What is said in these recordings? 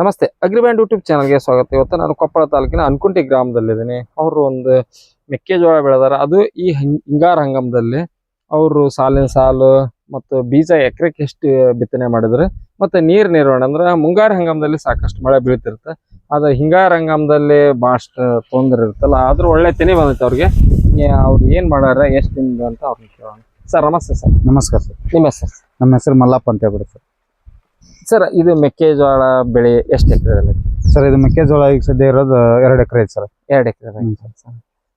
ನಮಸ್ತೆ ಅಗ್ರಿಬ್ಯಾಂಡ್ ಯೂಟ್ಯೂಬ್ ಚಾನಲ್ಗೆ ಸ್ವಾಗತ. ಇವತ್ತು ನಾನು ಕೊಪ್ಪಳ ತಾಲೂಕಿನ ಅನ್ಕುಂಟಿ ಗ್ರಾಮದಲ್ಲಿದ್ದೀನಿ. ಅವರು ಒಂದು ಮೆಕ್ಕೆಜೋಳ ಬೆಳೆದಾರ. ಅದು ಈ ಹಿಂಗಾರ ಹಂಗಮದಲ್ಲಿ ಅವರು ಸಾಲಿನ ಸಾಲು ಮತ್ತು ಬೀಜ ಎಕರೆಗೆ ಎಷ್ಟು ಬಿತ್ತನೆ ಮಾಡಿದ್ರೆ. ಮತ್ತೆ ನೀರು ನಿರ್ವಹಣೆ ಅಂದ್ರೆ ಮುಂಗಾರು ಹಂಗಮದಲ್ಲಿ ಸಾಕಷ್ಟು ಮಳೆ ಬೀಳ್ತಿರುತ್ತೆ. ಆದರೆ ಹಿಂಗಾರ ಹಂಗಮದಲ್ಲಿ ಭಾಳಷ್ಟು ತೊಂದರೆ ಇರುತ್ತಲ್ಲ ಆದರೂ ಒಳ್ಳೆ ತೆನೆ ಬಂದೈತೆ ಅವ್ರಿಗೆ. ಅವ್ರು ಏನು ಮಾಡ್ಯಾರ ಎಷ್ಟು ದಿನದ ಅಂತ ಅವ್ರನ್ನ ಕೇಳೋಣ. ಸರ್ ನಮಸ್ತೆ ಸರ್. ನಮಸ್ಕಾರ ಸರ್. ನಿಮ್ಮ ಹೆಸರು? ನಮ್ಮ ಹೆಸರು ಮಲ್ಲಪ್ಪ ಅಂತ ಹೇಳ್ಬಿಡಿ ಸರ್ ಸರ್ ಇದು ಮೆಕ್ಕೆಜೋಳ ಬೆಳೆ ಎಷ್ಟು ಎಕರೆದಲ್ಲಿ ಸರ್ ಇದು ಮೆಕ್ಕೆಜೋಳ ಈಗ ಸದ್ಯ ಇರೋದು ಎರಡು ಎಕರೆ ಐತೆ ಸರ್. ಎರಡು ಎಕರೆ.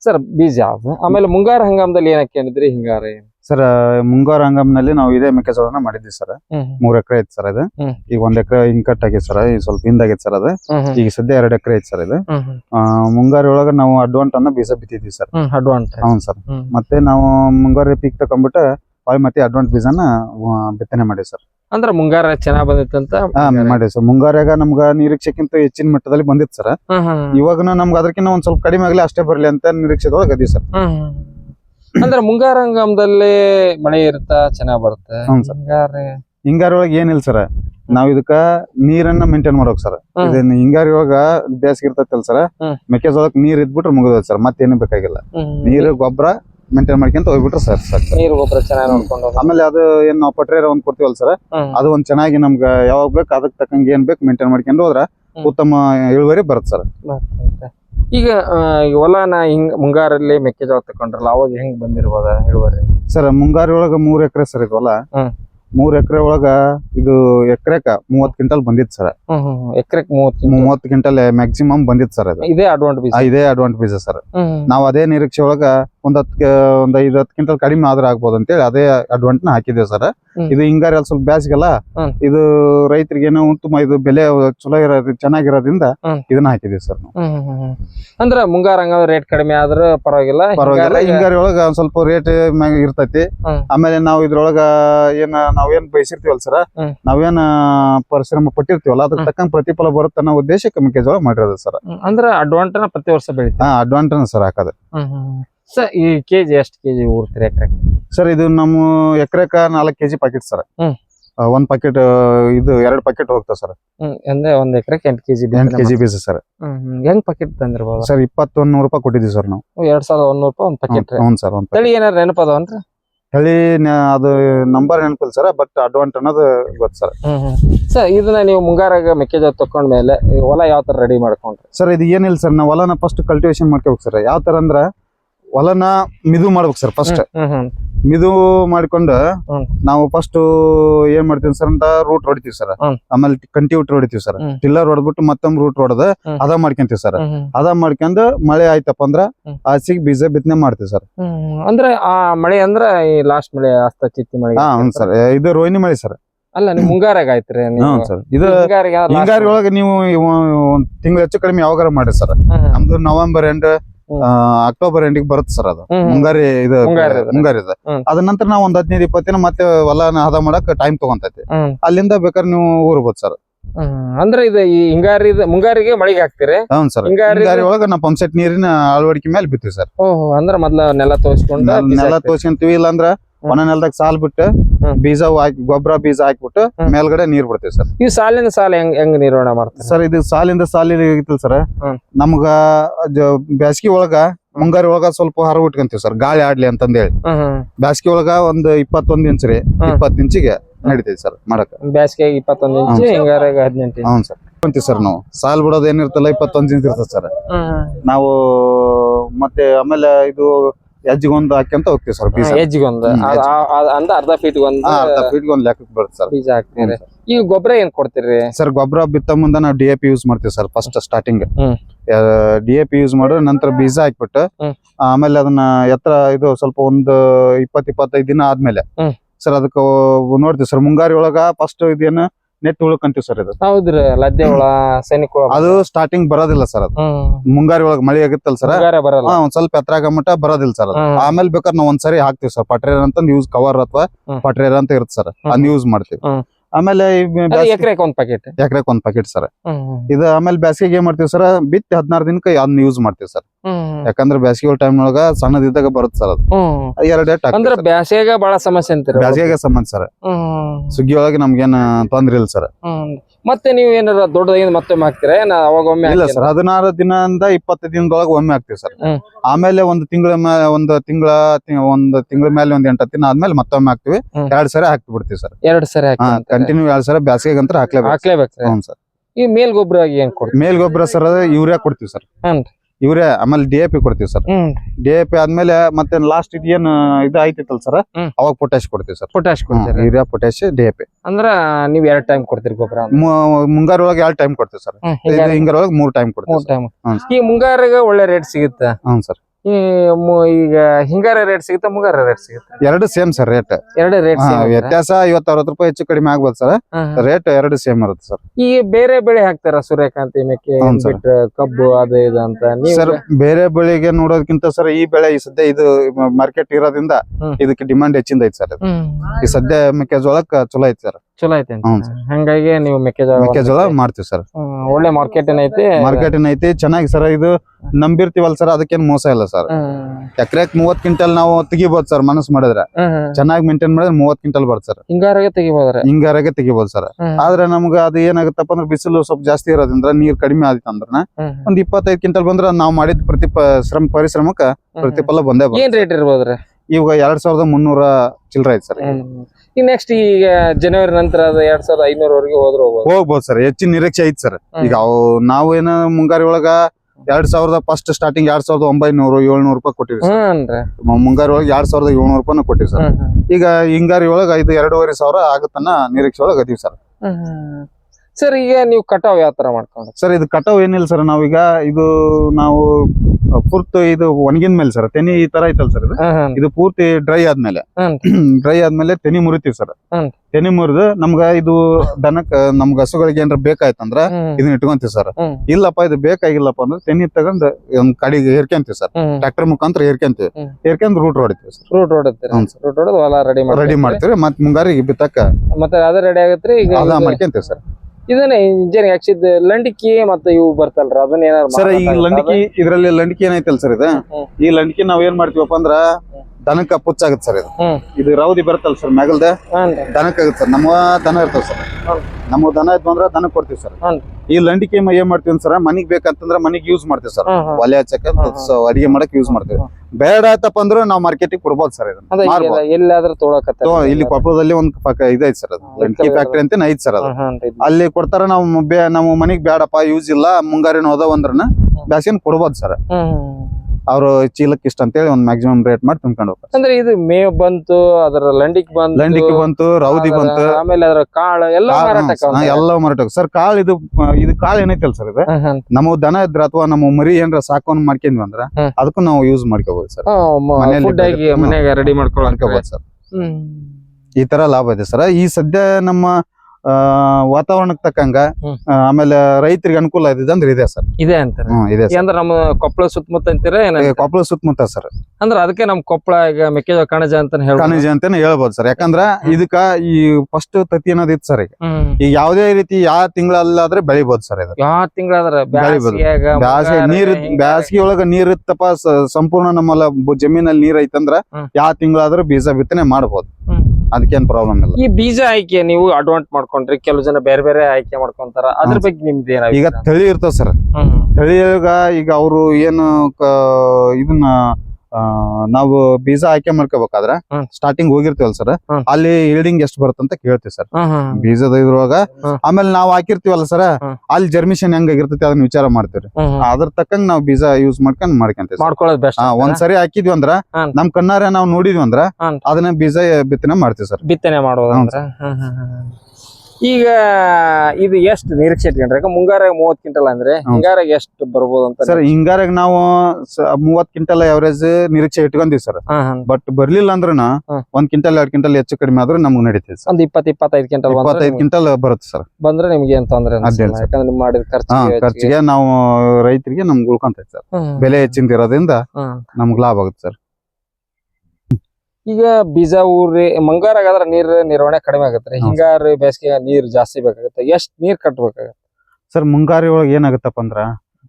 ಸರ್ ಬೀಜ ಯಾವ್ದು? ಆಮೇಲೆ ಮುಂಗಾರು ಹಂಗಾಮದಲ್ಲಿ ಏನಕ್ಕೆ ಏನಿದ್ರಿ ಹಿಂಗಾರ ಏನು? ಸರ್ ಮುಂಗಾರು ಹಂಗಾಮ್ನಲ್ಲಿ ನಾವು ಇದೇ ಮೆಕ್ಕೆಜೋಳನ ಮಾಡಿದ್ವಿ ಸರ್. ಮೂರ್ ಎಕರೆ ಐತೆ ಸರ್ ಅದು ಹ್ಮ್. ಈಗ ಒಂದ್ ಎಕರೆ ಹಿಂಗ್ ಕಟ್ ಆಗೈತೆ ಸರ್. ಈಗ ಸ್ವಲ್ಪ ಹಿಂದಾಗೈತೆ ಸರ್ ಅದು. ಈಗ ಸದ್ಯ ಎರಡು ಎಕರೆ ಐತೆ ಸರ್ ಇದು. ಮುಂಗಾರು ಒಳಗ ನಾವು ಅಡ್ವಾಂಟ್ ಅನ್ನ ಬೀಜ ಬಿತ್ತಿದ್ವಿ ಸರ್. ಅಡ್ವಾಂಟ್. ಹೌನ್ ಸರ್. ಮತ್ತೆ ನಾವು ಮುಂಗಾರು ಪೀಕ್ ತಕೊಂಡ್ಬಿಟ್ಟು ಮತ್ತೆ ಅಡ್ವಾಂಟ್ ಬೀಜನ ಬಿತ್ತನೆ ಮಾಡಿ ಸರ್. ಅಂದ್ರ ಮುಂಗಾರ ಚೆನ್ನಾಗ್ ಬಂದಿತ್ತು ಅಂತ ಮಾಡಿ ಸರ್. ಮುಂಗಾರ್ಯಾಗ ನಮ್ಗ ನಿರೀಕ್ಷೆಕ್ಕಿಂತ ಹೆಚ್ಚಿನ ಮಟ್ಟದಲ್ಲಿ ಬಂದಿತ್ತು ಸರ್. ಇವಾಗನ ನಮ್ಗ ಅದಕ್ಕಿಂತ ಒಂದ್ ಸ್ವಲ್ಪ ಕಡಿಮೆ ಆಗ್ಲಿ ಅಷ್ಟೇ ಬರ್ಲಿ ಅಂತ ನಿರೀಕ್ಷೆದೊಳಗೆ ಅದೀವಿ ಸರ್. ಅಂದ್ರ ಮುಂಗಾರ ಹಂಗಾಮದಲ್ಲಿ ಮಳೆ ಇರುತ್ತ ಚೆನ್ನಾಗ್ ಬರುತ್ತೆ. ಹಿಂಗಾರ. ಒಳಗೆ ಏನಿಲ್ಲ ಸರ್. ನಾವ್ ಇದಕ್ಕ ನೀರನ್ನ ಮೇಂಟೈನ್ ಮಾಡೋಕ್ ಸರ್. ಇದನ್ನ ಹಿಂಗಾರಿ ಒಳಗ ಬೇಸಿಗೆ ಇರ್ತೈತಲ್ ಸರ್. ಮೆಕ್ಕೆಜೋಳಕ್ ನೀರ್ ಇದ್ಬಿಟ್ರೆ ಮುಗಿದೋದ್ ಸರ್. ಮತ್ತೇನು ಬೇಕಾಗಿಲ್ಲ. ನೀರು ಗೊಬ್ಬರ ಮೇಂಟೈನ್ ಮಾಡ್ಕೊಂತ ಹೋಗ್ಬಿಟ್ರೆ ಸರ್ ಸಾಕು ನೀರು ಗೊಬ್ಬರ ಚೆನ್ನಾಗಿ ನೋಡ್ಕೊಂಡು ಆಮೇಲೆ ಅದು ಏನ್ ನಾವು ಪಟ್ರೇರ ಒಂದ್ ಕೊಡ್ತೀವಲ್ಲ ಸರ್ ಅದು ಒಂದ್ ಚೆನ್ನಾಗಿ ನಮ್ಗೆ ಯಾವಾಗ ಬೇಕು ಅದಕ್ಕೆ ತಕ್ಕಂಗೆ ಏನ್ ಬೇಕು ಮೇಂಟೈನ್ ಮಾಡ್ಕೊಂಡು ಹೋದ್ರ ಉತ್ತಮ ಇಳುವರಿ ಬರುತ್ತೆ ಸರ್. ಈಗ ಆ, ಈ ಹೊಲನ ಹಿಂಗ್ ಮುಂಗಾರಲ್ಲಿ ಮೆಕ್ಕೆಜೋಳ ತಕೊಂಡ್ರಲ್ಲ ಅವಾಗ ಹೆಂಗ್ ಬಂದಿರ್ಬೋದ ಇಳುವರಿ? ಸರ್ ಮುಂಗಾರಿ ಒಳಗ ಮೂರ್ ಎಕರೆ ಸರ್ ಹ್ಮ್. ಮೂರ್ ಎಕರೆ ಒಳಗ ಇದು ಎಕರೆಕ ಮೂವತ್ ಕ್ವಿಂಟಲ್ ಬಂದಿತ್ತು ಸರ್ ಎಕರೆಕ್ ಮೂವತ್ತು ಮೂವತ್ ಕ್ವಿಂಟಲ್ ಮ್ಯಾಕ್ಸಿಮಮ್ ಬಂದಿತ್ತು ಸರ್ ಅದು ಇದೇ ಅಡ್ವಾಂಟ್ ಬೀಜ ಆ, ಇದೇ ಅಡ್ವಾಂಟ್ ಬೀಜ ಸರ್. ನಾವ್ ಅದೇ ನಿರೀಕ್ಷೆ ಒಳಗ ಒಂದ್ ಹತ್ ಒಂದ್ ಐದ್ ಹತ್ ಕ್ವಿಂಟಲ್ ಕಡಿಮೆ ಆದ್ರ ಆಗ್ಬೋದು ಅಂತೇಳಿ ಅದೇ ಅಡ್ವಾಂಟ್ನ ಹಾಕಿದೇವ್ ಸರ್ ಹ್ಮ್. ಇದು ಹಿಂಗಾರಿ ಅಲ್ಲಿ ಸ್ವಲ್ಪ ಬ್ಯಾಸಿಗಲ್ಲ ಹ್ಮ್. ಇದು ರೈತರಿಗೆ ಏನೋ ಉತ್ತಮ ಇದು ಬೆಲೆ ಚಲೋ ಇರೋದ್ ಚೆನ್ನಾಗಿರೋದ್ರಿಂದ ಹ್ಮ್. ಇದನ್ನ ಹಾಕಿದೀವಿ ಸರ್ ನಾವು. ಅಂದ್ರ ಮುಂಗಾರ ಹಂಗ ರೇಟ್ ಕಡಿಮೆ ಆದ್ರ ಪರವಾಗಿಲ್ಲ ಪರವಾಗಿಲ್ಲ ಹಿಂಗಾರಿ ಒಳಗ ಒಂದ್ ಸ್ವಲ್ಪ ರೇಟ್ ಇರ್ತೈತಿ ಹ್ಮ್. ಆಮೇಲೆ ನಾವು ಇದ್ರೊಳಗ ಏನ ನಾವೇನ್ ಬಯಸಿರ್ತೀವಲ್ಲ ಸರ್ ನಾವೇನ್ ಪರಿಶ್ರಮ ಪಟ್ಟಿರ್ತೀವಲ್ಲ ಅದ್ರ ಹ್ಮ್. ತಕ್ಕಂಗ್ ಪ್ರತಿಫಲ ಬರುತ್ತೆ ಅನ್ನೋ ಉದ್ದೇಶಕ್ಕೆ ಮೆಕ್ಕೆಜೋಳ ಮಾಡಿರೋದು ಸರ್. ಅಂದ್ರೆ ಅಂದ್ರ ಅಡ್ವಾಂಟನ ಪ್ರತಿ ವರ್ಷ ಬೆಳಿತೀವಿ ಹಾ ಅಡ್ವಾಂಟ್ ಸರ್ ಹಾಕೋದು. ಸರ್ ಈ ಕೆಜಿ ಎಷ್ಟು ಕೆಜಿ ಊರ್ತೀರಿ ಎಕರೆ? ಸರ್ ಇದು ನಮ್ಮ ಎಕರೆಕ ನಾಲ್ಕು ಕೆಜಿ ಪ್ಯಾಕೆಟ್ ಸರ್. ಒಂದ್ ಪಾಕೆಟ್ ಇದು ಎರಡ್ ಪ್ಯಾಕೆಟ್ ಹೋಗ್ತಾವ ಸರ್. ಅಂದ್ರೆ ಒಂದ್ ಎಕರೆಗೆ ಎಂಟು ಕೆಜಿ ಎಂಟು ಕೆಜಿ ಬೀಜ ಸರ್. ಹೆಂಗ್ ಪ್ಯಾಕೆಟ್ ತಂದಿರ್ಬೋದು? ಸರ್ ಇಪ್ಪತ್ತೊಂದು ನೂರು ರೂಪಾಯಿ ಕೊಟ್ಟಿದ್ವಿ ಸರ್ ನಾವು. ಎರಡ್ ಸಾವಿರದ ಒಂದ್ ರೂಪಾಯಿ ಒಂದ್ ಪ್ಯಾಕೆಟ್ ಹ್ಞೂ ಸರ್ ಒಂದ್ ತಳಿ ಏನಾರ ನೆನಪದವನ್ರಿ ನ- ಅದು ನಂಬರ್ ನೆನಪಿಲ್ಲ ಸರ್ ಬಟ್ ಅಡ್ವಾಂಟ್ ಅನ್ನೋದು ಗೊತ್ತು ಸರ್ ಸರ್ ಇದನ್ನ ನೀವು ಮುಂಗಾರಾಗ ಮೆಕ್ಕೆಜೋಳ ತಕೊಂಡ್ಮೇಲೆ ಈ ಹೊಲ ಯಾವ ತರ ರೆಡಿ ಮಾಡ್ಕೊಂಡ್ರಿ? ಸರ್ ಇದು ಏನಿಲ್ಲ ಸರ್ ನಾವು ಹೊಲನ ಫಸ್ಟ್ ಕಲ್ಟಿವೇಶನ್ ಮಾಡ್ಕೋಬೇಕು ಸರ್ ಯಾವ ತರ ಅಂದ್ರ ಹೊಲನ ಮಿದು ಮಾಡ್ಬೇಕು ಸರ್ ಫಸ್ಟ್ ಮಿದು ಮಾಡ್ಕೊಂಡು ನಾವು ಫಸ್ಟ್ ಏನ್ ಮಾಡ್ತೀವಿ ಸರ್ ಅಂತ ರೂಟ್ ಹೊಡಿತೀವಿ ಸರ್. ಆಮೇಲೆ ಕಂಟಿನ್ಯೂಟ್ ಹೊಡಿತೀವಿ ಸರ್. ಟಿಲ್ಲರ್ ಹೊಡೆದ್ಬಿಟ್ಟು ಮತ್ತೊಮ್ಮೆ ರೂಟ್ ಹೊಡೆದ. ಅದ ಮಾಡ್ಕೊಂತೀವಿ ಸರ್. ಅದ ಮಾಡ್ಕೊಂಡು ಮಳೆ ಆಯ್ತಪ್ಪ ಅಂದ್ರ ಆಸಿಗ್ ಹಸಿಗೆ ಬೀಜ ಬಿತ್ತನೆ ಮಾಡ್ತೀವಿ ಸರ್ ಅಂದ್ರೆ ಆ ಮಳೆ ಅಂದ್ರ ಈ ಲಾಸ್ಟ್ ಮಳೆ ಹಸ್ತ ಚಿತ್ತಿ ಮಳೆ ಹಾ ಹ್ಞೂ ಸರ್ ಇದು ರೋಹಿಣಿ ಮಳೆ ಸರ್ ಅಲ್ಲ ನಿಮ್ ಮುಂಗಾರಾಗ ಆಯ್ತ್ರಿ ಸರ್ ಇದು ಹಿಂಗಾರಿ ಒಳಗೆ ನೀವು ಒಂದ್ ತಿಂಗಳ ಹೆಚ್ಚು ಕಡಿಮೆ ಯಾವಾಗಾರ ಮಾಡಿ ಸರ್. ನಮ್ದು ನವೆಂಬರ್ ಎಂಡ್. ಅಕ್ಟೋಬರ್ ಎಂಡಿಗೆ ಬರುತ್ತೆ ಸರ್ ಅದು. ಮುಂಗಾರಿ ಇದು ಮುಂಗಾರಿ ಇದು. ಅದ ನಂತರ ನಾವು ಒಂದ್ ಹದಿನೈದು ಇಪ್ಪತ್ತಿನ ದಿನ ಮತ್ತೆ ಹೊಲನ ಹದ ಮಾಡಕ್ ಟೈಮ್ ತಗೊಂತೈತಿ. ಅಲ್ಲಿಂದ ಬೇಕಾದ್ರೆ ನೀವು ಊರ್ಬೋದು ಸರ್. ಅಂದ್ರೆ ಇದು ಈ ಹಿಂಗಾರಿ ಮುಂಗಾರಿಗೆ ಮಳಿಗೆ ಹಾಕ್ತಿರಿ? ಹ್ಞೂ ಸರ್. ಹಿಂಗಾರಿ ಒಳಗ ನಾವು ಪಂಪ್ ಸೆಟ್ ನೀರಿನ ಅಳವಡಿಕೆ ಮೇಲೆ ಬಿತ್ತೀವಿ ಸರ್. ಓಹೋ ಅಂದ್ರ ಮೊದ್ಲ ನೆಲ ತೋರಿಸ್ಕೊಂಡು ನೆಲ- ತೋರಿಸ್ಕೊಂತೀವಿ ಇಲ್ಲ ಅಂದ್ರ. ಒಣ ನೆಲದಾಗ ಸಾಲ್ ಬಿಟ್ಟು. ಬೀಜ ಹಾಕಿ ಗೊಬ್ಬರ ಬೀಜ ಹಾಕ್ಬಿಟ್ಟು ಮೇಲ್ಗಡೆ ನೀರ್ ಬಿಡ್ತೀವಿ ಸರ್. ಈ ಸಾಲಿನ ಸಾಲ ಹೆಂಗ್ ಹೆಂಗ್ ನಿರ್ವಹಣೆ ಮಾಡ್ತಾರೆ? ಸರ್ ಇದು ಸಾಲಿಂದ ಸಾಲಿ ಇರ್ತಲ್ಲ ಸರ್. ನಮ್ಗ ಬ್ಯಾಸ್ಗಿ ಒಳಗ ಮುಂಗಾರಿ ಒಳಗ ಸ್ವಲ್ಪ ಹರ ಉಟ್ಕೊಂತೀವಿ ಸರ್ ಗಾಳಿ ಆಡ್ಲಿ ಅಂತಂದೇಳಿ. ಬ್ಯಾಸ್ಗಿ ಒಳಗ ಒಂದ್ ಇಪ್ಪತ್ತೊಂದ್ ಇಂಚ್ ರೀ ಇಪ್ಪತ್ ಇಂಚಿಗೆ ನಡಿತೈತಿ ಸರ್ ಮಾಡಕ್. ಬ್ಯಾಸಗಿ ಇಪ್ಪತ್ತೊಂದ್ ಇಂಚು. ಹಿಂಗಾರಾಗ ಹದಿನೆಂಟು ಹ್ಞೂ ಸರ್. ಅಂತೀವಿ ಸರ್ ನಾವು. ಸಾಲ್ ಬಿಡೋದು ಏನಿರ್ತಲ್ಲ ಇಪ್ಪತ್ತೊಂದ್ ಇಂಚ್ ಇರ್ತದೆ ಸರ್. ನಾವು ಮತ್ತೆ ಆಮೇಲೆ ಇದು ಎಜ್ಜಿಗೊಂದು ಹಾಕ್ಯಂತ ಹೋಗ್ತೀವಿ ಸರ್ ಬೀಜ. ಎಜ್ಜಿಗೊಂದು. ಹ್ಮ್, ಅದ್- ಅರ್ಧ ಫೀಟ್ ಒಂದು ಹಾ, ಅರ್ಧ ಫೀಟ್ ಒಂದ್ ಲೆಕ್ಕ ಬರುತ್ತೆ ಸರ್. ಬೀಜ ಹಾಕ್ತೀರಿ. ಈ ಗೊಬ್ಬರ ಏನ್ ಕೊಡ್ತೀರಿ? ಸರ್ ಗೊಬ್ಬರ ಬಿತ್ತ ಮುಂದೆ ನಾವು ಡಿ ಎ ಪಿ ಯೂಸ್ ಮಾಡ್ತೀವಿ ಸರ್ ಫಸ್ಟ್ ಸ್ಟಾರ್ಟಿಂಗ್ ಹ್ಮ್. ಡಿ ಎ ಪಿ ಯೂಸ್ ಮಾಡಿದ್ರೆ ನಂತರ ಬೀಜ ಹಾಕ್ಬಿಟ್ಟು ಹ್ಮ್. ಆಮೇಲೆ ಅದನ್ನ ಎತ್ತರ ಇದು ಸ್ವಲ್ಪ ಒಂದು ಇಪ್ಪತ್ ಇಪ್ಪತ್ತೈದು ದಿನ ಆದ್ಮೇಲೆ. ಹ್ಮ್. ಸರ್ ಅದಕ್ಕೆ ನೋಡ್ತೀವಿ ಸರ್ ಮುಂಗಾರಿ ಒಳಗ ಫಸ್ಟ್ ಇದೇನು ನೆಟ್ ಉಳ್ಕಂತೀವಿ ಸರ್ ಇದು. ಹೌದ್ರಿ ಲದ್ದೆ ಹುಳ ಸೈನಿಕ ಹುಳ. ಅದು ಸ್ಟಾರ್ಟಿಂಗ್ ಬರೋದಿಲ್ಲ ಸರ್ ಅದು. ಹ್ಮ್. ಮುಂಗಾರಿ ಒಳಗ ಮಳೆ ಆಗುತ್ತಲ್ಲ ಸರ್? ಮುಂಗಾರ ಬರಲ್ಲ. ಹಾ ಒಂದ್ ಸ್ವಲ್ಪ ಎತ್ತರ ಮಟ್ಟ ಬರೋದಿಲ್ಲ ಸರ್ ಅದು. ಹ್ಮ್. ಆಮೇಲೆ ಬೇಕಾದ್ರೆ ನಾವ್ ಒಂದ್ಸರಿ ಹಾಕ್ತಿವಿ ಸರ್. ಪಟ್ರೇರ್ ಅಂತ ಯೂಸ್ ಕವರ್ ಅಥವಾ ಹ್ಮ್. ಪಟ್ರೇರ್ ಅಂತ ಇರುತ್ತೆ ಸರ್. ಅದ್ ಯೂಸ್ ಮಾಡ್ತೀವಿ. ಹ್ಮ್. ಆಮೇಲೆ ಎಕರೆಕ್ ಒಂದ್ ಪ್ಯಾಕೆಟ್ ಎಕರೆಕ್ ಒಂದ್ ಪ್ಯಾಕೆಟ್ ಸರ್. ಇದು ಆಮೇಲೆ ಬ್ಯಾಸಿಗೆ ಏನ್ ಮಾಡ್ತೀವಿ ಸರ್? ಬಿತ್ತಿ ಹದಿನಾರು ದಿನಕ್ಕೆ ಅದನ್ನ ಯೂಸ್ ಮಾಡ್ತೀವಿ ಸರ್. ಯಾಕಂದ್ರೆ ಬೇಸಿಗೆ ಟೈಮ್ ಒಳಗ ಸಣ್ಣದಿದ್ದಾಗ ಬರುತ್ತೆ ಸರ್ ಅದು. ಎರಡ್ ಏಟ್ ಅಂದ್ರ ಬ್ಯಾಸ್ಗ್ಯಾಗ ಬಹಳ ಸಮಸ್ಯೆ ಅಂತೀರ? ಬೇಸಿಗೆಗೆ ಸಂಬಂಧ ಸರ್ ಸುಗ್ಗಿ ಒಳಗೆ ನಮ್ಗೇನ್ ತೊಂದ್ರೆ ಇಲ್ಲ ಸರ್ ಮತ್ತೆ ನೀವು ಏನಾರ ದೊಡ್ಡದಾಗಿ ಮತ್ತೊಮ್ಮೆ ಹಾಕ್ತೀರಾ? ಏನ ಅವಾಗ ಒಮ್ಮೆ ಇಲ್ಲ? ಸರ್ ಹದಿನಾರು ದಿನದಿಂದ ಇಪ್ಪತ್ತು ದಿನದೊಳಗೆ ಒಮ್ಮೆ ಹಾಕ್ತಿವಿ ಸರ್ ಆಮೇಲೆ ಒಂದು ತಿಂಗಳ ಒಂದು ತಿಂಗಳ ಒಂದು ತಿಂಗಳ ಮೇಲೆ ಒಂದ್ ಎಂಟು ದಿನ ಆದ್ಮೇಲೆ ಮತ್ತೊಮ್ಮೆ ಹಾಕ್ತಿವಿ. ಎರಡು ಸರಿ ಹಾಕ್ತಿ ಬಿಡ್ತೀವಿ ಸರ್ ಎರಡು ಸರಿ ಕಂಟಿನ್ಯೂ ಎರಡ್ ಸರಿ ಬ್ಯಾಸಿಗೆ ಅಂತ ಹಾಕ್ಲೇಬೇಕು ಹಾಕ್ಲೇಬೇಕು ಹ್ಞೂ ಸರ್ ಈ ಮೇಲ್ ಗೊಬ್ಬರ ಏನ್ ಕೊಡ್ತೀವಿ ಮೇಲ್ ಗೊಬ್ಬರ ಸರ್ ಯೂರಿಯಾ ಕೊಡ್ತೀವಿ ಸರ್ ಹ್ಞೂ ಯೂರಿಯಾ ಆಮೇಲೆ ಡಿ ಎ ಪಿ ಕೊಡ್ತೀವಿ ಸರ್. ಹ್ಮ್. ಡಿ ಎ ಪಿ ಆದ್ಮೇಲೆ ಮತ್ತೆ ಲಾಸ್ಟ್ ಇದು ಏನ್ ಇದು ಆಯ್ತಿತ್ತಲ್ಲ ಸರ್? ಹ್ಮ್. ಅವಾಗ ಪೊಟ್ಯಾಶ್ ಕೊಡ್ತೀವಿ ಸರ್. ಪೊಟ್ಯಾಶ್ ಕೊಡ್ತೀವಿ urea potash D A P ಅಂದ್ರ ನೀವ್ ಎರಡ್ ಟೈಮ್ ಕೊಡ್ತೀರಿ ಗೊಬ್ಬರ ಮುಂಗಾರು ಒಳಗೆ ಎರಡು ಟೈಮ್ ಕೊಡ್ತೀವಿ ಸರ್. ಹಿಂಗಾರು. ಒಳಗೆ ಮೂರ್ ಟೈಮ್ ಕೊಡ್ತೀವಿ ಮೂರ್ ಟೈಮ್ ಹ್ಮ್. ಈ ಮುಂಗಾರಿಗೆ ಒಳ್ಳೆ ರೇಟ್ ಸಿಗುತ್ತೆ? ಹ್ಞೂ ಸರ್. ಈ ಈಗ ಹಿಂಗಾರ ರೇಟ್ ಸಿಗುತ್ತೆ ಮುಂಗಾರ ರೇಟ್ ಸಿಗುತ್ತೆ. ಎರಡು ಸೇಮ್ ಸರ್ ರೇಟ್ ಎರಡು ರೇಟ್ ವ್ಯತ್ಯಾಸ ಐವತ್ತು ಅರವತ್ತು ರೂಪಾಯಿ ಹೆಚ್ಚು ಕಡಿಮೆ ಆಗ್ಬೋದು ಸರ್ ರೇಟ್ ಎರಡು ಸೇಮ್ ಇರುತ್ತೆ ಸರ್ ಈ ಬೇರೆ ಬೆಳೆ ಹಾಕ್ತಾರ ಸೂರ್ಯಕಾಂತಿ. ಬಿಟ್ರೆ ಕಬ್ಬು ಅದು ಇದು ಅಂತ? ಸರ್ ಬೇರೆ ಬೆಳೆಗೆ ನೋಡೋದಕ್ಕಿಂತ ಸರ್ ಈ ಬೆಳೆ ಈ ಸದ್ಯ ಇದು ಮಾರ್ಕೆಟ್ ಇರೋದ್ರಿಂದ ಇದಕ್ಕೆ ಡಿಮಾಂಡ್ ಹೆಚ್ಚಿಂದ ಐತಿ ಸರ್ ಈ ಸದ್ಯ ಮೆಕ್ಕೆಜೋಳಕ್ಕೆ ಚಲೋ ಐತಿ ಸರ್ ಚಲೋ ಐತೆ. ಹ್ಞೂ ಹಂಗಾಗಿ ನೀವು ಮೆಕ್ಕೆಜೋಳ ಮೆಕ್ಕೆಜೋಳ ಮಾಡ್ತೀವಿ ಸರ್. ಹ್ಮ್, ಒಳ್ಳೆ ಮಾರ್ಕೆಟ್ ಏನೈತಿ ಮಾರ್ಕೆಟ್ ಐತಿ? ಚೆನ್ನಾಗಿ ಸರ್ ಇದು ನಂಬಿರ್ತೀವಲ್ಲ ಸರ್ ಅದಕ್ಕೇನ್ ಮೋಸ ಇಲ್ಲ ಸರ್. ಎಕರೆ ಎಕರೆಕ್ ಮೂವತ್ ಕ್ವಿಂಟಲ್ ನಾವು ತೆಗಿಬಹುದು ಸರ್ ಮನಸ್ ಮಾಡಿದ್ರೆ. ಚೆನ್ನಾಗಿ ಮೇಂಟೈನ್ ಮಾಡಿದ್ರೆ ಮೂವತ್ ಕ್ವಿಂಟಲ್ ಬರುತ್ತೆ ಸರ್. ಹಿಂಗಾರಾಗೆ ತೆಗಿಬೋದ್ರಿ? ಹಿಂಗಾರಾಗೆ ತೆಗಿಬಹುದು ಸರ್. ಆದ್ರೆ ನಮ್ಗೆ ಅದು ಏನಾಗುತ್ತಪ್ಪ ಅಂದ್ರೆ ಬಿಸಿಲು ಸ್ವಲ್ಪ ಜಾಸ್ತಿ ಇರೋದ್ರಿಂದ ನೀರ್ ಕಡಿಮೆ ಆದಿತ್ತು ಅಂದ್ರೆ. ಒಂದ್ ಇಪ್ಪತ್ತೈದು ಕ್ವಿಂಟಲ್ ಬಂದ್ರೆ ನಾವು ಮಾಡಿದ ಪ್ರತಿ ಪ- ಶ್ರಮ ಪರಿಶ್ರಮಕ್ಕ ಪ್ರತಿಫಲ ಬಂದೇ ಬರುತ್ತೆ. ಏನ್ ರೇಟ್ ಇರ್ಬೋದ್ರಿ? ಇವಾಗ ಎರಡ್ ಸಾವಿರದ ಮುನ್ನೂರ ಚಿಲ್ಲರ ಐತೆ ಸರ್. ಈ ನೆಕ್ಸ್ಟ್ ಈಗ ಜನವರಿ ನಂತರ ಅದು ಎರಡ್ ಸಾವಿರದ ಐನೂರವರೆಗೆ ಹೋದ್ರೆ ಹೋಗ್ಬೋದು. ಹೋಗ್ಬೋದು ಸರ್ ಹೆಚ್ಚಿನ ನಿರೀಕ್ಷೆ ಐತೆ ಸರ್. ಈಗ ಅವು ನಾವು ಏನ ಮುಂಗಾರಿ ಒಳಗ ಎರಡ್ ಸಾವಿರದ ಫಸ್ಟ್ ಸ್ಟಾರ್ಟಿಂಗ್ ಎರಡ್ ಸಾವಿರದ ಒಂಬೈನೂರು ಏಳ್ನೂರು ರೂಪಾಯಿ ಕೊಟ್ಟಿವಿ ಹ್ಞೂನ್ರಿ ಮುಂಗಾರಿ ಒಳಗೆ ಎರಡ್ ಸಾವಿರದ ಏಳ್ನೂರು ರೂಪಾಯಿ ಕೊಟ್ಟಿವಿ ಸರ್. ಈಗ ಹಿಂಗಾರಿ ಒಳಗ ಐದು ಎರಡೂವರೆ ಸಾವಿರ ಆಗತ್ತನ್ನ ನಿರೀಕ್ಷೆ ಒಳಗ ಅದೀವಿ ಸರ್. ಸರ್ ಈಗ ನೀವು ಕಟಾವ್ ಯಾವ ತರ ಮಾಡ್ಕೊಂಡು ಸರ್ ಇದು ಕಟಾವ್ ಏನಿಲ್ಲ ಸರ್. ನಾವೀಗ ಇದು ನಾವು ಪೂರ್ತಿ ಇದು ಒಣಗಿನ ಮೇಲೆ ಸರ್ ತೆನಿ ಈ ತರ ಐತಲ್ ಸರ್ ಇದು. ಇದು ಪೂರ್ತಿ ಡ್ರೈ ಆದ್ಮೇಲೆ. ಡ್ರೈ ಆದ್ಮೇಲೆ ತೆನಿ ಮುರಿತೀವಿ ಸರ್. ತೆನಿ ಮುರಿದು ನಮ್ಗ ಇದು ದನಕ್ ನಮ್ಗ ಹಸುಗಳಿಗೆ ಏನಾರ ಬೇಕಾಯ್ತಂದ್ರ ಇದನ್ನ ಇಟ್ಕೊಂತೀವಿ ಸರ್. ಇಲ್ಲಪ್ಪ ಇದು ಬೇಕಾಗಿಲ್ಲಪ್ಪ ಅಂದ್ರೆ ತೆನಿ ತಗೊಂಡ್ ಒಂದ್ ಕಡೆಗೆ ಹೇರ್ಕೊಂತೀವಿ ಸರ್. ಟ್ರಾಕ್ಟರ್ ಮುಖಾಂತರ ಹೇರ್ಕೊಂತೀವಿ. ಹೇರ್ಕೊಂಡ್ ರೂಟ್ ಹೊಡಿತೀವಿ ಸರ್. ರೂಟ್ ರೂಟ್ ಹೊಡೆದು ರೆಡಿ ಮಾಡಿ ರೆಡಿ ಮಾಡ್ತೀವಿ ಮತ್ತೆ ಮುಂಗಾರಿಗೆ ಬಿತ್ತಕ್ಕ ಮತ್ತೆ ಅದ ರೆಡಿ ಆಗತ್ತೆ ಅದ ಮಾಡ್ಕೊಂತೀವಿ ಸರ್. ಇದನ್ನ ಇಂಜಿನ್ ಹಾಕ್ಸಿದ್ ಲಂಡಿಕಿ ಮತ್ತೆ ಇವು ಬರ್ತಲ್ರ ಅದನ್ನ ಏನಾರ ಸರ್ ಈ ಲಂಡಿಕಿ ಇದ್ರಲ್ಲಿ ಲಂಡಿಕಿ ಏನೈತಲ್ ಸರ್ ಇದು. ಈ ಲಂಡಿಕಿ ನಾವ್ ಏನ್ ಮಾಡ್ತೀವಪ್ಪ ಅಂದ್ರ ದನಕ್ಕ ಪುಚ್ಚಾಗುತ್ತೆ ಸರ್ ಇದು. ಇದು ರೌದಿ ಬರುತ್ತಲ್ಲ ಸರ್ ಮ್ಯಾಗಲ್ದ? ದನಕ್ಕೆ ಆಗುತ್ತೆ ಸರ್ ನಮ್ಮ ದನ ಇರ್ತಾವ ಸರ್. ನಮ್ಮ ದನ ಇದ್ ಅಂದ್ರ ದನ ಕೊಡ್ತೀವಿ ಸರ್. ಈ ಲಂಡಿಕೆ ಏನ್ ಮಾಡ್ತೀವಿ ಸರ್ ಮನಿಗ್ ಬೇಕಂತಂದ್ರ ಮನಿಗ್ ಯೂಸ್ ಮಾಡ್ತೀವಿ ಸರ್. ಒಲೆ ಹಚ್ಚಕ ಅಡಿಗೆ ಮಾಡಕ್ ಯೂಸ್ ಮಾಡ್ತೀವಿ. ಬೇಡ ಆಯ್ತಪ್ಪ ಅಂದ್ರೆ ನಾವು ಮಾರ್ಕೆಟಿಗೆ ಕೊಡ್ಬೋದು ಸರ್ ಇದನ್ನ. ಇಲ್ಲಿ ಕೊಪ್ಪಳದಲ್ಲಿ ಒಂದ್ ಪಕ್ಕ ಇದೈತ್ ಸರ್ ಅದು. ಲಂಡಿಕೆ ಫ್ಯಾಕ್ಟ್ರಿ ಅಂತ ಐತ್ ಸರ್ ಅದು. ಅಲ್ಲಿ ಕೊಡ್ತಾರ ನಾವು ನಮ್ಮ ಮನಿಗ್ ಬೇಡಪ್ಪ ಯೂಸ್ ಇಲ್ಲ ಮುಂಗಾರಿನ ಹೋದ ಅಂದ್ರನ ಬ್ಯಾಸಿನ್ ಕೊಡ್ಬೋದು ಸರ್. ಅವ್ರು ಚೀಲಕ್ಕೆ ಇಷ್ಟ ಅಂತೇಳಿ ಒಂದ್ ಮ್ಯಾಕ್ಸಿಮಮ್ ರೇಟ್ ಮಾಡಿ ತುಂಬ್ಕೊಂಡು ಹೋಗ್ತಾರೆ. ಅಂದ್ರೆ ಇದು ಮೇವ್ ಬಂತು ಅದರ ಲಂಡಿಕ್ ಬಂತು ಲಂಡಿಕ್ ಬಂತು ರೌದಿ ಬಂತು. ಆಮೇಲೆ ಅದರ ಕಾಳು ಎಲ್ಲ ಮಾರಾಟಕ್ಕೆ ಎಲ್ಲ ಮಾರಾಟ ಸರ್ ಕಾಳು ಇದು ಇದು ಕಾಳು ಏನೈತಲ್ಲ ಸರ್ ಇದು? ನಮ್ಮ ದನ ಇದ್ರ ಅಥವಾ ನಮ್ಮ ಮರಿ ಏನಾರ ಸಾಕೋನ್ ಮಾಡ್ಕೊಂಡ್ವಿ ಅಂದ್ರ. ಅದಕ್ಕೂ ನಾವು ಯೂಸ್ ಮಾಡ್ಕೋಬಹುದು ಸರ್. ಮನೆಗೆ ರೆಡಿ ಮಾಡ್ಕೊಳಕ್ ಮಾಡ್ಕೋಬಹುದು ಸರ್. ಈ ತರ ಲಾಭ ಇದೆ ಸರ್. ಈ ಸದ್ಯ ನಮ್ಮ ವಾತಾವರಣಕ್ಕೆ ತಕ್ಕಂಗ ಆಮೇಲೆ ರೈತರಿಗೆ ಅನುಕೂಲ ಆಗಿದೆ ಅಂದ್ರೆ ಇದೆ ಸರ್. ಇದೆ ಅಂತ ಹ್ಮ್ ಇದೆ ಅಂದ್ರೆ ನಮ್ಮ ಕೊಪ್ಪಳ ಸುತ್ತಮುತ್ತ ಅಂತೀರ ಏನ ಕೊಪ್ಪಳ ಸುತ್ತಮುತ್ತ ಸರ್. ಅಂದ್ರೆ ಅದಕ್ಕೆ ನಮ್ ಕೊಪ್ಪಳ ಈಗ ಮೆಕ್ಕೆಜೋಳ ಕಣಜ ಅಂತ ಹೇಳಿ ಅಂತ ಅಂತಾನೆ ಹೇಳ್ಬೋದು ಸರ್. ಯಾಕಂದ್ರ ಇದಕ್ಕ ಈ ಫಸ್ಟ್ ತತ್ತಿ ಅನ್ನೋದು ಇತ್ತು ಸರ್ ಈಗ. ಈಗ ಯಾವುದೇ ರೀತಿ ಯಾವ ತಿಂಗಳಲ್ಲಾದ್ರೆ ಬೆಳಿಬೋದು ಸರ್ ಇದು ಯಾವ ತಿಂಗಳಾದ್ರ ಬೆಳಿಬೋದು. ಬ್ಯಾಸಿಗ್ಯಾಗ ಬ್ಯಾಸಿಗೆ ನೀರ್. ಬ್ಯಾಸಿಗೆ ಒಳಗ ನೀರ್ ಇತ್ತಪ್ಪ ಸ- ಸಂಪೂರ್ಣ ನಮ್ಮಲ್ಲ ಬು- ಜಮೀನಲ್ಲಿ ನೀರ್ ಐತಂದ್ರ ಹ್ಮ್. ಯಾವ ತಿಂಗಳಾದ್ರೂ ಬೀಜ ಬಿತ್ತನೆ ಮಾಡಬಹುದು. ಅದಕ್ಕೇನ್ ಪ್ರಾಬ್ಲಮ್ ಇಲ್ಲ. ಈ ಬೀಜ ಆಯ್ಕೆ ನೀವು ಅಡ್ವಾಂಟ್ ಮಾಡ್ಕೊಂಡ್ರಿ ಕೆಲವು ಜನ ಬೇರೆ ಬೇರೆ ಆಯ್ಕೆ ಮಾಡ್ಕೊಂತಾರ. ಅದ್ರ. ಬಗ್ಗೆ ನಿಮ್ದು ಈಗ ಏನಾಗ ತಳಿ ಇರ್ತದ ಸರ್. ತಳಿಯಾಗ ಈಗ ಅವರು ಏನು ಇದನ್ನ ನಾವು ಬೀಜ ಆಯ್ಕೆ ಮಾಡ್ಕೋಬೇಕಾದ್ರೆ ಸ್ಟಾರ್ಟಿಂಗ್ ಹೋಗಿರ್ತೀವಲ್ಲ ಸರ್ ಅಲ್ಲಿ ಇಲ್ಡಿಂಗ್ ಎಷ್ಟು ಬರುತ್ತಂತ ಕೇಳ್ತೀವಿ ಸರ್ ಬೀಜದ ಇದ್ರೊಳಗ. ಆಮೇಲೆ ನಾವು ಹಾಕಿರ್ತೀವಲ್ಲ ಸರ್ ಅಲ್ಲಿ ಜರ್ಮಿಷನ್ ಹೆಂಗಾಗಿರ್ತೈತಿ ಅದನ್ನ ವಿಚಾರ ಮಾಡ್ತೀವಿ ಅದ್ರ ತಕ್ಕಂಗ್ ನಾವು ಬೀಜ ಯೂಸ್ ಮಾಡ್ಕೊಂಡ್ ಮಾಡ್ಕೊಂತೀವಿ sir. ಮಾಡ್ಕೊಳ್ಳೋದು ಬೆಸ್ಟ್ ಹಾ ಒಂದ್ ಸರಿ ಹಾಕಿದ್ವಿ ಅಂದ್ರ. ನಮ್ ಕಣ್ಣಾರೆ ನಾವ್ ನೋಡಿದ್ವಿ ಅಂದ್ರ ಅದನ್ನ ಬೀಜ ಬಿತ್ತನೆ ಮಾಡ್ತೀವಿ ಸರ್ ಬಿತ್ತನೆ ಮಾಡೋದಂದ್ರ ಈಗ ಇದು ಎಷ್ಟು ನಿರೀಕ್ಷೆ ಇಟ್ಕೊಂಡ್ರೆ ಮುಂಗಾರ ಮುಂಗಾರಾಗ ಮೂವತ್ ಕ್ವಿಂಟಲ್ ಅಂದ್ರೆ ಹಿಂಗಾರಾಗ ಎಷ್ಟು ಬರ್ಬೋದು ಅಂತ ಸರ್ ಹಿಂಗಾರಾಗ ನಾವು ಮೂವತ್ ಕ್ವಿಂಟಲ್ ಅವರೇಜ್ ನಿರೀಕ್ಷೆ ಇಟ್ಕೊಂಡಿವಿ ಸರ್. ಬಟ್ ಬರ್ಲಿಲ್ಲ ಅಂದ್ರನ. ಒಂದ್ ಕ್ವಿಂಟಲ್ ಎರಡ್ ಕ್ವಿಂಟಲ್ ಹೆಚ್ಚು ಕಡಿಮೆ ಆದ್ರೆ ನಮ್ಗೆ ನಡೀತದೆ ಸರ್ ಒಂದ್ ಇಪ್ಪತ್ ಇಪ್ಪತ್ತೈದು ಕ್ವಿಂಟಲ್ ಇಪ್ಪತ್ತೈದು ಕ್ವಿಂಟಲ್ ಬರುತ್ತೆ ಸರ್ ಬಂದ್ರೆ ನಿಮ್ಗೆ ಏನ್ ತೊಂದ್ರೆ. ಯಾಕಂದ್ರೆ ಮಾಡಿದ ಖರ್ಚು ಖರ್ಚಿಗೆ ನಾವು ರೈತರಿಗೆ ನಮ್ಗೆ ಉಳ್ಕೊಂತೈತೆ ಸರ್. ಬೆಲೆ ಹೆಚ್ಚಿಂದ ಇರೋದ್ರಿಂದ. ನಮ್ಗೆ ಲಾಭ ಆಗುತ್ತೆ ಸರ್ ಈಗ ಬೀಜ ಊರಿ ಮಂಗಾರ ನೀರ್ ನಿರ್ವಹಣೆ ಕಡಿಮೆ ಆಗತ್ತೆ ಹಿಂಗಾರ ಬೇಸಿಗೆ ನೀರ್ ಜಾಸ್ತಿ ಬೇಕಾಗತ್ತೆ. ಎಷ್ಟ್ ನೀರ್ ಕಟ್ಬೇಕಾಗತ್ತೆ? ಸರ್ ಮುಂಗಾರಿ ಒಳಗೆ ಏನಾಗುತ್ತಪ್ಪ ಅಂದ್ರ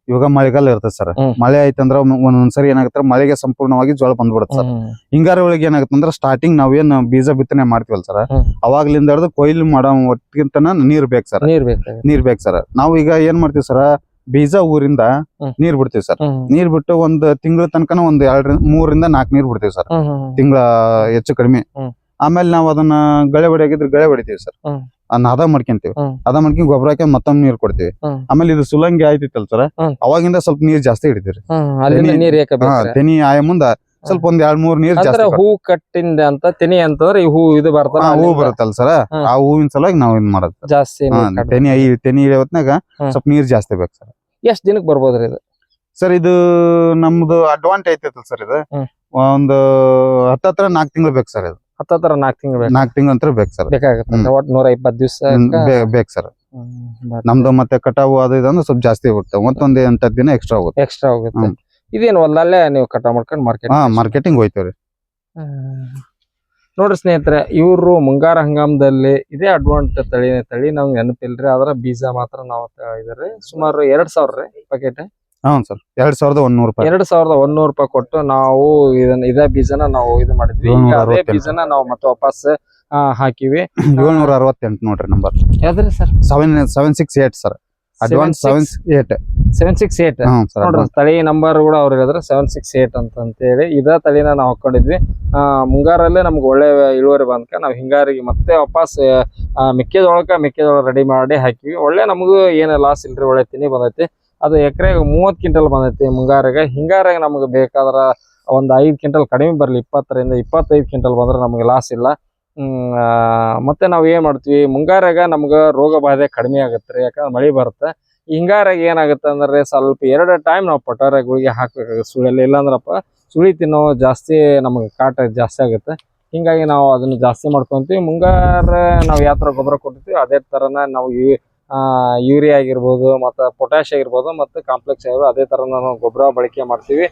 ಇವಾಗ ಮಳೆಗಾಲ ಇರುತ್ತೆ ಸರ್. ಮಳೆ ಆಯ್ತಂದ್ರ ಅಂದ್ರೆ ಒಂದೊಂದ್ಸರಿ ಏನಾಗುತ್ತೆ ಮಳೆಗೆ ಸಂಪೂರ್ಣವಾಗಿ ಜೋಳ ಬಂದ್ಬಿಡುತ್ತೆ ಸರ್. ಹಿಂಗಾರಿ ಒಳಗೆ ಏನಾಗುತ್ತೆ ಅಂದ್ರೆ ಸ್ಟಾರ್ಟಿಂಗ್ ನಾವೇನ್ ಬೀಜ ಬಿತ್ತನೆ ಮಾಡ್ತೀವಲ್ಲ ಸರ್. ಅವಾಗ್ಲಿಂದ ಹಿಡಿದು ಕೊಯ್ಲು ಮಾಡೋ ಒಟ್ಟಿಗಿಂತನ ನೀರ್ ಬೇಕು ಸರ್. ನೀರ್ ಬೇಕು ಸರ್. ನಾವು ಈಗ ಏನ್ ಮಾಡ್ತೀವಿ ಸರ್ ಬೀಜ ಊರಿಂದ. ನೀರ್ ಬಿಡ್ತೀವಿ ಸರ್. ನೀರ್ ಬಿಟ್ಟು ಒಂದ್ ತಿಂಗಳ ತನಕನ ಒಂದ್ ಎರಡ್ ಮೂರಿಂದ ನಾಲ್ಕ್ ನೀರ್ ಬಿಡ್ತೀವಿ ಸರ್. ತಿಂಗಳ ಹೆಚ್ಚು ಕಡಿಮೆ. ಆಮೇಲೆ ನಾವು ಅದನ್ನ ಗಳೆ ಹೊಡಿಯಾಗಿದ್ರೆ ಗಳೆ ಹೊಡಿತೀವಿ ಸರ್. ಅದನ್ನ ಹದ ಮಾಡ್ಕೊಂತೀವಿ. ಹದ ಮಾಡ್ಕೊಂಡ್ ಗೊಬ್ಬರ ಹಾಕಿ ಮತ್ತೊಮ್ಮೆ ನೀರ್ ಕೊಡ್ತೀವಿ. ಆಮೇಲೆ ಇದು ಸುಲಂಗಿ ಆಯ್ತಿತ್ತಲ್ ಸರ್. ಅವಾಗಿಂದ ಸ್ವಲ್ಪ ನೀರ್ ಜಾಸ್ತಿ ಹಿಡಿತೀವಿ ತೆನಿ- ಆಯ ಮುಂದ ಸ್ವಲ್ಪ ಒಂದ್ ಎರಡ್ ಮೂರ್ ನೀರ್ ಜಾಸ್ತಿ ಹೂ ಕಟ್ಟಿಂದ ಅಂತ ತೆನಿ ಅಂತಂದ್ರೆ ಈ ಹೂ ಇದು ಬರ್ತದ ಬರ್ತಲ್ಲ ಹೂ ಬರುತ್ತಲ್ ಬರುತ್ತಲ್ಲ ಸರ್. ಆ ಹೂವಿನ ಸಲುವಾಗಿ ನಾವ್ ಇದ್ ಮಾಡೋದು. ಜಾಸ್ತಿ ತೆನಿ ತೆನಿ ಹೊತ್ನಾಗ ಸ್ವಲ್ಪ ನೀರ್ ಜಾಸ್ತಿ ಬೇಕು ಸರ್. ಎಷ್ಟ್ ಬರ್ಬೋದು ರೀ ಇದು? ಸರ್ ಇದು ನಮ್ದು ಅಡ್ವಾಂಟೇಜ್ ಐತೆ ಸರ್ ಇದು. ಹ್ಮ್. ಒಂದು ಹತ್ತತ್ರ ನಾಲ್ಕು ತಿಂಗಳು ಬೇಕು ಸರ್ ಇದು. ಹತ್ತತ್ರ ನಾಲ್ಕು ತಿಂಗಳು ಬೇಕು? ನಾಲ್ಕು ತಿಂಗಳು ಅಂತ ಬೇಕು ಸರ್. ಬೇಕಾಗುತ್ತೆ. ಒಟ್ ನೂರ ಇಪ್ಪತ್ತು ದಿವಸ ಬೇಕು ಸರ್. ನಮ್ದು ಮತ್ತೆ ಕಟಾವು ಅದು ಇದು ಅಂದ್ರೆ ಸ್ವಲ್ಪ ಜಾಸ್ತಿ ಹೋಗುತ್ತೆ. ಮತ್ತೊಂದು ಎಂಟತ್ತು ದಿನ ಎಕ್ಸ್ಟ್ರಾ ಹೋಗುತ್ತೆ. ಎಕ್ಸ್ಟ್ರಾ ಹೋಗುತ್ತೆ. ಹ್ಮ್. ಇದೇನು ಹೊಲದಲ್ಲೇ ನೀವು ಕಟಾವ್ ಮಾಡ್ಕೊಂಡು ಮಾರ್ಕೆಟ್ ಹಾ ಮಾರ್ಕೆಟಿಂಗ್ ಹೋಯ್ತೇವ್ರಿ ನೋಡ್ರಿ ಸ್ನೇಹಿತರೆ ಇವರು ಮುಂಗಾರ ಹಂಗಾಮದಲ್ಲಿ ಇದೇ ಅಡ್ವಾಂಟ್ ತಳಿ ತಳಿ ನಮ್ಗೆ ನೆನಪಿಲ್ರಿ ಅದರ ಬೀಜ ಮಾತ್ರ ನಾವು ಇದ್ರಿ ಸುಮಾರು ಎರಡ್ ಸಾವಿರ ರೀ ಪ್ಯಾಕೆಟ್ ಹ್ಞೂ ಸರ್ ಎರಡ್ ಸಾವಿರದ ಒಂದೂರು ರೂಪಾಯಿ. ಎರಡ್ ಸಾವಿರದ ಒಂದೂರು ರೂಪಾಯಿ ಕೊಟ್ಟು ನಾವು ಇದನ್ನ ಇದೇ ಬೀಜನ ನಾವು ಇದು ಮಾಡಿದ್ವಿ. ಈಗ ಅದೇ ಅರವತ್ತೆಂಟು. ಬೀಜನ ನಾವು ಮತ್ತೆ ವಾಪಸ್ ಆ, ಹಾಕಿವಿ. ಏಳ್ನೂರ ಅರವತ್ತೆಂಟು ನೋಡ್ರಿ number ಯಾವ್ದ್ರಿ sir? Seven seven six eight sir. Advance seven eight seven six eight ನೋಡ್ರಿ ತಳಿ ನಂಬರ್ ಕೂಡ ಅವ್ರು ಹೇಳಿದ್ರೆ ಸೆವೆನ್ ಸಿಕ್ಸ್ ಏಟ್ ಅಂತ ಹೇಳಿ. ಇದ ತಳಿನ ನಾವು ಹಾಕೊಂಡಿದ್ವಿ. ಮುಂಗಾರಲ್ಲೇ ನಮ್ಗೆ ಒಳ್ಳೆ ಇಳುವರಿ ಬಂದ್ಕ ನಾವು ಹಿಂಗಾರಿಗೆ ಮತ್ತೆ ವಾಪಸ್ ಮೆಕ್ಕೆಜೋಳಕ್ಕೆ ಮೆಕ್ಕೆಜೋಳ ರೆಡಿ ಮಾಡಿ ಹಾಕಿವಿ ಒಳ್ಳೆ ನಮಗೂ ಏನು ಲಾಸ್ ಇಲ್ರಿ ಒಳ್ಳೆ ತಿನ್ನಿ ಬಂದೈತಿ. ಅದು ಎಕರೆಗೆ ಮೂವತ್ತು ಕ್ವಿಂಟಲ್ ಬಂದೈತಿ ಮುಂಗಾರಿಗೆ. ಹಿಂಗಾರಿಗೆ ನಮ್ಗೆ ಬೇಕಾದ್ರ ಒಂದು ಐದು ಕ್ವಿಂಟಲ್ ಕಡಿಮೆ ಬರಲಿ ಇಪ್ಪತ್ತರಿಂದ ಇಪ್ಪತ್ತೈದು ಕ್ವಿಂಟಲ್ ಬಂದ್ರೆ ನಮಗೆ ಲಾಸ್ ಇಲ್ಲ. ಮತ್ತೆ ನಾವು ಏನು ಮಾಡ್ತೀವಿ? ಮುಂಗಾರಾಗ ನಮ್ಗೆ ರೋಗ ಬಾಧೆ ಕಡಿಮೆ ಆಗುತ್ತೆ ರೀ ಯಾಕಂದ್ರೆ ಮಳೆ ಬರುತ್ತೆ. ಹಿಂಗಾರಾಗ ಏನಾಗುತ್ತೆ ಅಂದ್ರೆ ಸ್ವಲ್ಪ ಎರಡು ಟೈಮ್ ನಾವು ಪಟಾರ ಗುಳಿಗೆ ಹಾಕಬೇಕಾಗುತ್ತೆ ಸುಳಿಯಲ್ಲಿ. ಇಲ್ಲಾಂದ್ರಪ್ಪ ಸುಳಿ ತಿನ್ನೋ ಜಾಸ್ತಿ ನಮಗೆ ಕಾಟ ಜಾಸ್ತಿ ಆಗುತ್ತೆ. ಹಿಂಗಾಗಿ ನಾವು ಅದನ್ನ ಜಾಸ್ತಿ ಮಾಡ್ಕೊತೀವಿ. ಮುಂಗಾರ ನಾವು ಯಾವ ಥರ ಗೊಬ್ಬರ ಕೊಡ್ತೀವಿ, ಅದೇ ಥರನ ನಾವು ಯು ಯೂರಿಯಾ ಆಗಿರ್ಬೋದು, ಮತ್ತು ಪೊಟ್ಯಾಶ್ ಆಗಿರ್ಬೋದು, ಮತ್ತು ಕಾಂಪ್ಲೆಕ್ಸ್ ಆಗಿರ್ಬೋದು, ಅದೇ ಥರ ನಾವು ಗೊಬ್ಬರ ಬಳಕೆ ಮಾಡ್ತೀವಿ.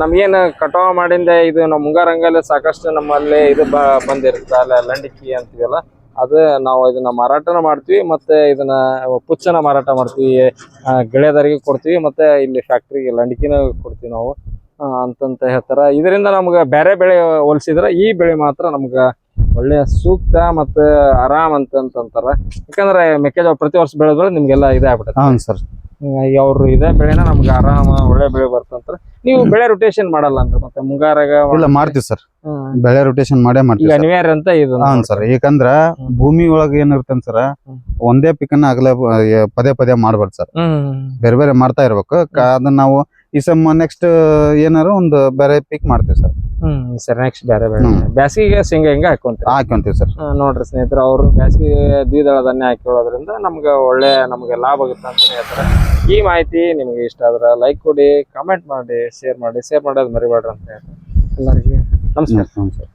ನಮ್ಗೇನು ಕಟಾವ್ ಮಾಡಿಂದ ಇದು ನಮ್ಮ ಮುಂಗಾರಂಗಲ್ಲಿ ಸಾಕಷ್ಟು ನಮ್ಮಲ್ಲಿ ಇದು ಬಂದಿರುತ್ತೆ. ಅಲ್ಲ, ಲಂಡಿಕಿ ಅಂತೀವಲ್ಲ, ಅದು ನಾವು ಇದನ್ನ ಮಾರಾಟನ ಮಾಡ್ತೀವಿ, ಮತ್ತೆ ಇದನ್ನ ಪುಚ್ಚನ ಮಾರಾಟ ಮಾಡ್ತೀವಿ. ಗೆಳೆಯದರಿಗೆ ಕೊಡ್ತೀವಿ, ಮತ್ತೆ ಇಲ್ಲಿ ಫ್ಯಾಕ್ಟ್ರಿಗೆ ಲಂಡಿಕಿನ ಕೊಡ್ತೀವಿ ನಾವು. ಅಂತಂತ ಹೇಳ್ತಾರ. ಇದರಿಂದ ನಮ್ಗೆ ಬೇರೆ ಬೆಳೆ ಹೋಲಿಸಿದ್ರೆ ಈ ಬೆಳೆ ಮಾತ್ರ ನಮ್ಗೆ ಒಳ್ಳೆಯ ಸೂಕ್ತ ಮತ್ತೆ ಆರಾಮ್ ಅಂತ ಅಂತಾರ ಯಾಕಂದ್ರೆ ಮೆಕ್ಕೆಜೋಳ ಪ್ರತಿ ವರ್ಷ ಬೆಳೆದ್ರೆ ನಿಮ್ಗೆಲ್ಲ ಇದೇ ಆಗ್ಬಿಡುತ್ತೆ ಹ್ಞೂ ಸರ್. ಅವ್ರು ಇದೇ ಬೆಳೆನ ನಮ್ಗೆ ಆರಾಮ ಒಳ್ಳೆ ಬೆಳೆ ಬರ್ತಂತಾರ. ನೀವು ಬೆಳೆ ರೊಟೇಷನ್ ಮಾಡಲ್ಲ ಅಂದ್ರೆ ಮತ್ತೆ ಮುಂಗಾರಾಗ ಇಲ್ಲ ಮಾಡ್ತೀವಿ ಸರ್. ಬೆಳೆ ರೊಟೇಷನ್ ಮಾಡೇ ಮಾಡ್ತೀವಿ. ಅನಿವಾರ್ಯ ಅಂತ ಇದು ಹಾ ಸರ್ ಯಾಕಂದ್ರ. ಭೂಮಿ ಒಳಗ ಏನಿರ್ತಂತ ಸರ್ ಒಂದೇ ಒಂದೇ ಪಿಕನ್ನ ಆಗಲೇ ಪದೇ ಪದೇ ಮಾಡ್ಬಾರ್ದು ಸರ್. ಬೇರೆ ಬೇರೆ ಮಾಡ್ತಾ ಇರ್ಬೇಕು. ಅದನ್ನ ನಾವು ಈ ಸಮ ನೆಕ್ಸ್ಟ್ ಏನಾರು ಒಂದು ಬೇರೆ ಪಿಕ್ ಮಾಡ್ತೀವಿ ಸರ್ ಹ್ಮ್ ಸರ್ ನೆಕ್ಸ್ಟ್ ಬೇರೆ ಬೇರೆ. ಹ್ಮ್. ಬ್ಯಾಸಿಗೆ ಶೇಂಗಾ ಹಿಂಗ ಹಾಕೊಂತೀವಿ ಹಾಕೊಂತೀವಿ ಸರ್ ನೋಡ್ರಿ ಸ್ನೇಹಿತರೆ ಅವರು ಬ್ಯಾಸಿಗೆ ದ್ವಿದಳ ಧಾನ್ಯ ಹಾಕಿರೋದ್ರಿಂದ ನಮ್ಗೆ ಒಳ್ಳೆ ನಮ್ಗೆ ಲಾಭ ಆಗುತ್ತೆ ಅಂತ ಹೇಳ್ತಾರೆ. ಈ ಮಾಹಿತಿ ನಿಮ್ಗೆ ಇಷ್ಟ ಆದ್ರೆ ಲೈಕ್ ಕೊಡಿ ಕಮೆಂಟ್ ಮಾಡಿ ಶೇರ್ ಮಾಡಿ ಶೇರ್ ಮಾಡೋದು ಮರಿಬೇಡ್ರಿ ಅಂತ ಹೇಳಿ ಎಲ್ಲರಿಗೆ ನಮಸ್ಕಾರ. ಹ್ಮ್ ಸರ್